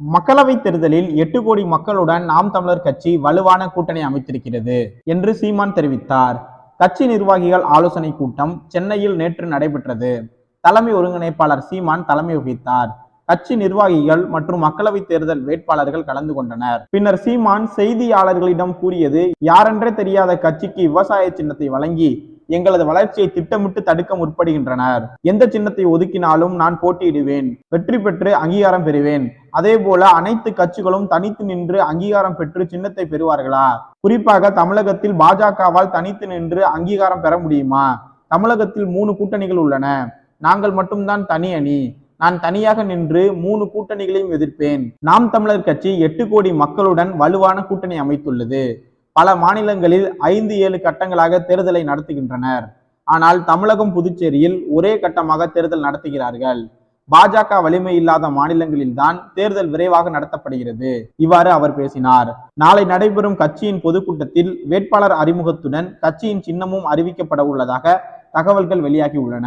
மக்களவை தேர்தலில் எட்டு கோடி மக்களுடன் நாம் தமிழர் கட்சி வலுவான கூட்டணி அமைத்திருக்கிறது என்று சீமான் தெரிவித்தார். கட்சி நிர்வாகிகள் ஆலோசனை கூட்டம் சென்னையில் நேற்று நடைபெற்றது. தலைமை ஒருங்கிணைப்பாளர் சீமான் தலைமை வகித்தார். கட்சி நிர்வாகிகள் மற்றும் மக்களவை தேர்தல் வேட்பாளர்கள் கலந்து கொண்டனர். பின்னர் சீமான் செய்தியாளர்களிடம் கூறியது யாரென்றே தெரியாத கட்சிக்கு விவசாய சின்னத்தை வழங்கி எங்களது வளர்ச்சியை திட்டமிட்டு தடுக்க முற்படுகின்றனர். எந்த சின்னத்தை ஒதுக்கினாலும் நான் போட்டியிடுவேன். வெற்றி பெற்று அங்கீகாரம் பெறுவேன். அதே போல அனைத்து கட்சிகளும் தனித்து நின்று அங்கீகாரம் பெற்று சின்னத்தை பெறுவார்களா? குறிப்பாக தமிழகத்தில் பாஜகவால் தனித்து நின்று அங்கீகாரம் பெற முடியுமா? தமிழகத்தில் மூணு கூட்டணிகள் உள்ளன. நாங்கள் மட்டும்தான் தனி அணி. நான் தனியாக நின்று மூணு கூட்டணிகளையும் எதிர்ப்பேன். நாம் தமிழர் கட்சி எட்டு கோடி மக்களுடன் வலுவான கூட்டணி அமைத்துள்ளது. பல மாநிலங்களில் ஐந்து ஏழு கட்டங்களாக தேர்தலை நடத்துகின்றனர். ஆனால் தமிழகம் புதுச்சேரியில் ஒரே கட்டமாக தேர்தல் நடத்துகிறார்கள். பாஜக வலிமை இல்லாத மாநிலங்களில்தான் தேர்தல் விரைவாக நடத்தப்படுகிறது. இவ்வாறு அவர் பேசினார். நாளை நடைபெறும் கட்சியின் பொதுக்கூட்டத்தில் வேட்பாளர் அறிமுகத்துடன் கட்சியின் சின்னமும் அறிவிக்கப்பட உள்ளதாக தகவல்கள் வெளியாகி உள்ளன.